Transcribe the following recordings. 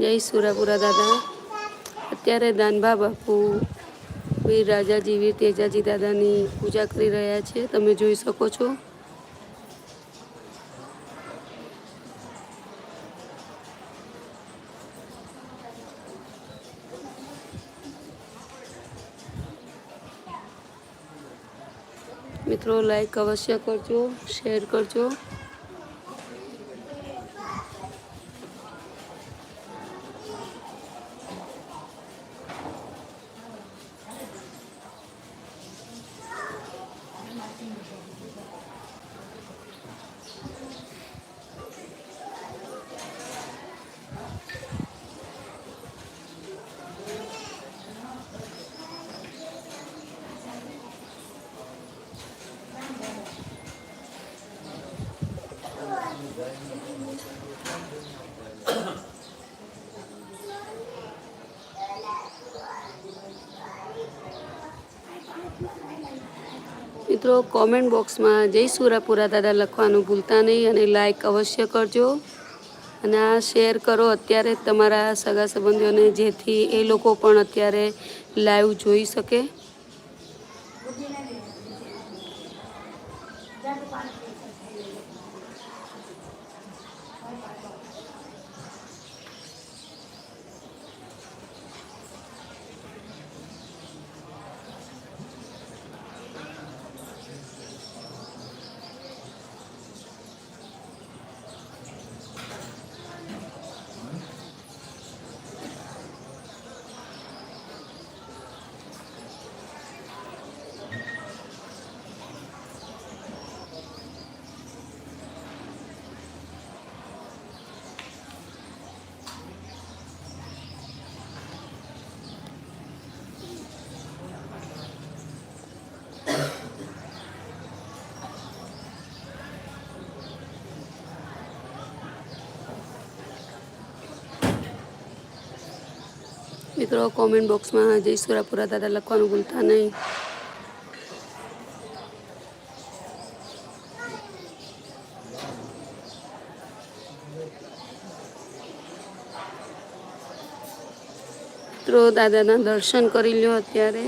જય સુરાપુરા દાદા. અત્યારે દાનભા બાપુ, વીર રાજાજી, વીર તેજાજી દાદાની પૂજા કરી રહ્યા છે. તમે જોઈ શકો છો. મિત્રો લાઈક અવશ્ય કરજો શેર કરજો. મિત્રો કોમેન્ટ બોક્સમાં જય સુરાપુરા દાદા લખવાનું ભૂલતા નહીં અને લાઈક અવશ્ય કરજો. અને આ શેર કરો અત્યારે તમારા સગા સંબંધીઓને, જેથી એ લોકો પણ અત્યારે લાઈવ જોઈ શકે. મિત્રો કોમેન્ટ બોક્સમાં જય સુરાપુરા દાદા લખવાનું ભૂલતા નહીં. મિત્રો દાદાના દર્શન કરી લ્યો અત્યારે.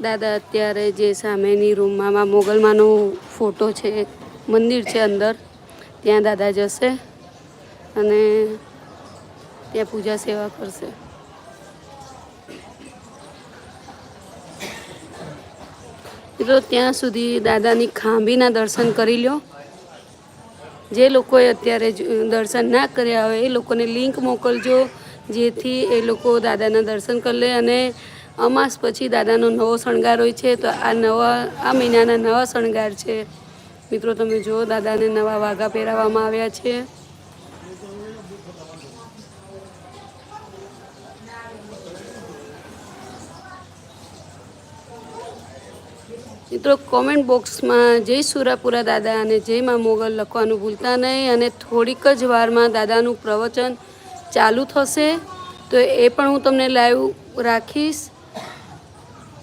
દાદા અત્યારે જે સામેની રૂમમાં મોગલમાંનો ફોટો છે મંદિર છે અંદર, ત્યાં દાદા જશે અને ત્યાં પૂજા સેવા કરશે. મિત્રો, ત્યાં સુધી દાદાની ખાંભીના દર્શન કરી લો જે લોકોએ અત્યારે દર્શન ના કર્યા હોય, એ લોકોને લિંક મોકલજો, જેથી એ લોકો દાદાના દર્શન કરી લે અને અમાસ પછી દાદાનો નવો શણગાર હોય છે, તો આ નવા, આ મહિનાના નવા શણગાર છે. મિત્રો, તમે જુઓ, દાદાને નવા વાઘા પહેરાવવામાં આવ્યા છે. મિત્રો કોમેન્ટ બોક્સમાં જય સુરાપુરા દાદા અને જય માં મોગલ લખવાનું ભૂલતા નહીં અને થોડીક જ વારમાં દાદાનું પ્રવચન ચાલુ થશે. તો એ પણ હું તમને લાઈવ રાખીશ.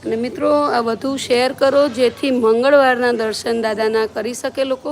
અને મિત્રો આ વધુ શેર કરો જેથી મંગળવારના દર્શન દાદાના કરી શકે લોકો.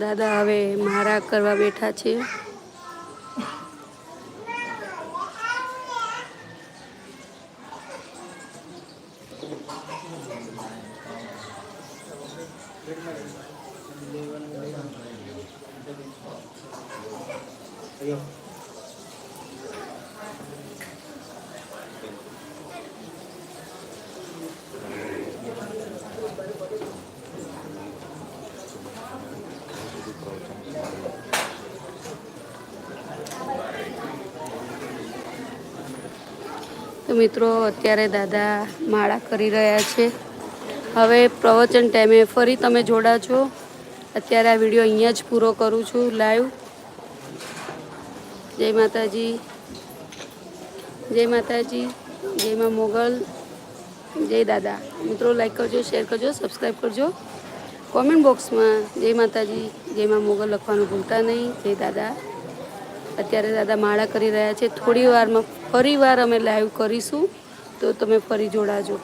દાદા હવે મારા કરવા બેઠા છે. તો મિત્રો, અત્યારે દાદા માળા કરી રહ્યા છે. હવે પ્રવચન ટાઈમે ફરી તમે જોડાજો અત્યારે આ વીડિયો અહીંયા જ પૂરો કરું છું લાઈવ જય માતાજી. જય માતાજી. જય મા મોગલ. જય દાદા. મિત્રો લાઈક કરજો શેર કરજો સબસ્ક્રાઈબ કરજો. કોમેન્ટ બોક્સમાં જય માતાજી, જય મા મોગલ લખવાનું ભૂલતા નહીં. જય દાદા. અત્યારે દાદા માળા કરી રહ્યા છે. થોડી વારમાં ફરી વાર અમે લાઈવ કરીશું. તો તમે ફરી જોડાજો.